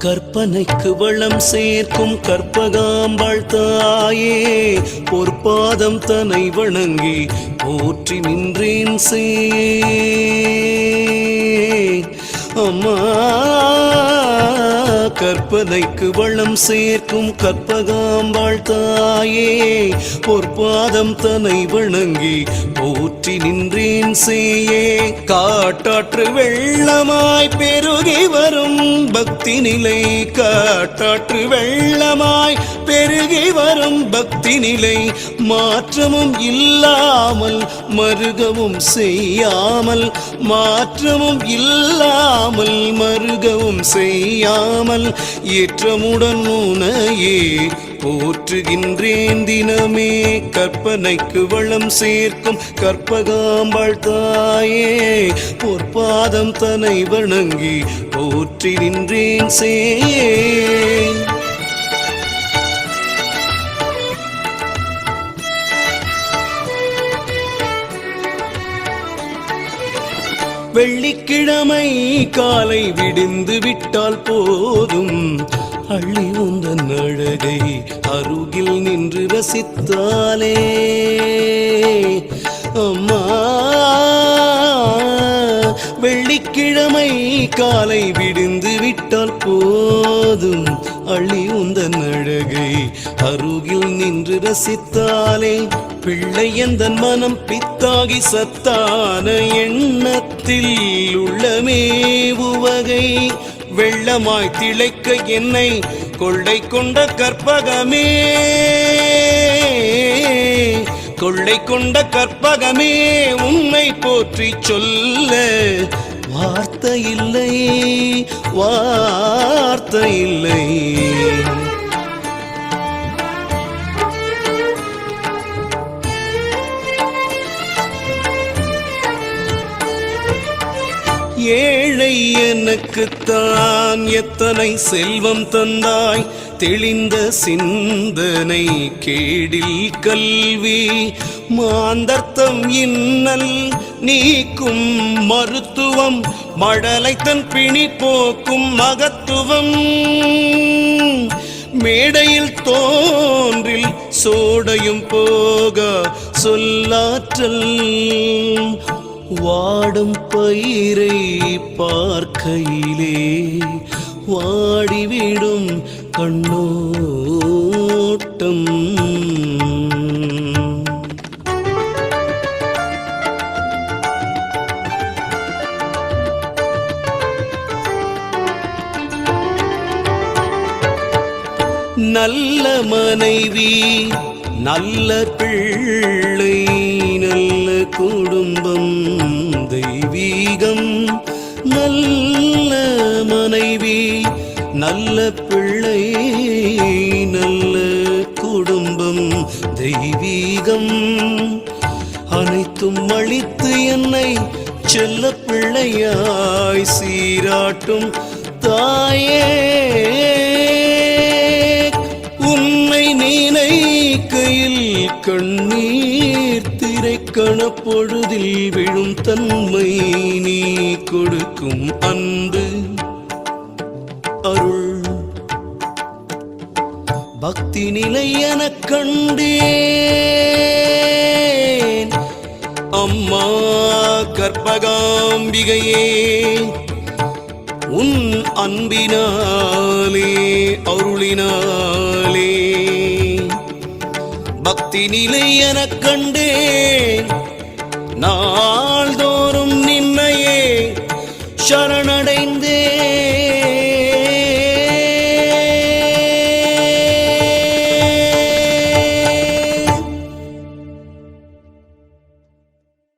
கற்பனைக்கு வளம் சேர்க்கும் கற்பகாம்பாள் தாயே பொற்பாதம் தன்னை வணங்கி போற்றி நின்றேன் சே. அம்மா கற்பனைக்கு வளம் சேர்க்கும் கற்பகாம்பாள் தாயே பொற்பாதம் தனை வணங்கி போற்றி நின்றேன் சேயே காட்டாற்று வெள்ளமாய் பெருகி வரும் பக்தி நிலை. காட்டாற்று வெள்ளமாய் பெருகி வரும் பக்தி நிலை. மாற்றமும் இல்லாமல் மருகவும் செய்யாமல் மாற்றமும் இல்லாமல் மருகவும் செய்யாமல் ஏற்றமுடன் உனையே போற்றுகின்றேன் தினமே. கற்பனைக்கு வளம் சேர்க்கும் கற்பகாம்பாள் தாயே பொற்பாதம் தனை வணங்கி போற்றி நின்றேன் சேன் வெள்ளிக்கிழமை காலை விடிந்து விட்டால் போதும். அள்ளி உந்தன் அழகை அருகில் நின்று ரசித்தாலே. காலை விடிந்து விட்டால் போதும். அள்ளி உந்தன் அழகை அருகில் நின்று ரசித்தாலே. பிள்ளை எந்தன் மனம் பித்தாகி சத்தான எண்ணத்தில் உள்ளமே உவகை. வெள்ளமாய் திளைக்க என்னை கொள்ளை கொண்ட கற்பகமே. கொள்ளை கொண்ட கற்பகமே உன்னை போற்றி சொல்ல. வார்த்தை இல்லை வார்த்தை இல்லை ஏழை எனக்குத்தான் எத்தனை செல்வம் தந்தாய் தெளிந்த சிந்தனை கேடில் கல்வி மாந்தர்த்தம் இன்னல் நீக்கும் மருத்துவம் மடலை தன் பிணி போக்கும் மகத்துவம். மேடையில் தோன்றில் சோடையும் போக சொல்லாற்றல் வாடும் பயிரை பார்க்கையிலே வாடிவிடும் கண்ணோட்டம். நல்ல மனைவி நல்ல பிள்ளை நல்ல குடும்பம் தெய்வீகம். நல்ல மனைவி நல்ல பிள்ளை நல்ல குடும்பம் தெய்வீகம். அனைத்தும் அழித்து என்னை செல்ல பிள்ளையாய் சீராட்டும் தாயே. பொழுதில் விழும் தன்மை நீ கொடுக்கும் அன்பு. அருள். பக்தி நிலை எனக் கண்டேன். அம்மா கற்பகாம்பிகையே உன் அன்பினாலே அருளினாலே. பக்தி நிலை எனக் கண்டேன். நாள்தோறும் நின்னையே சரண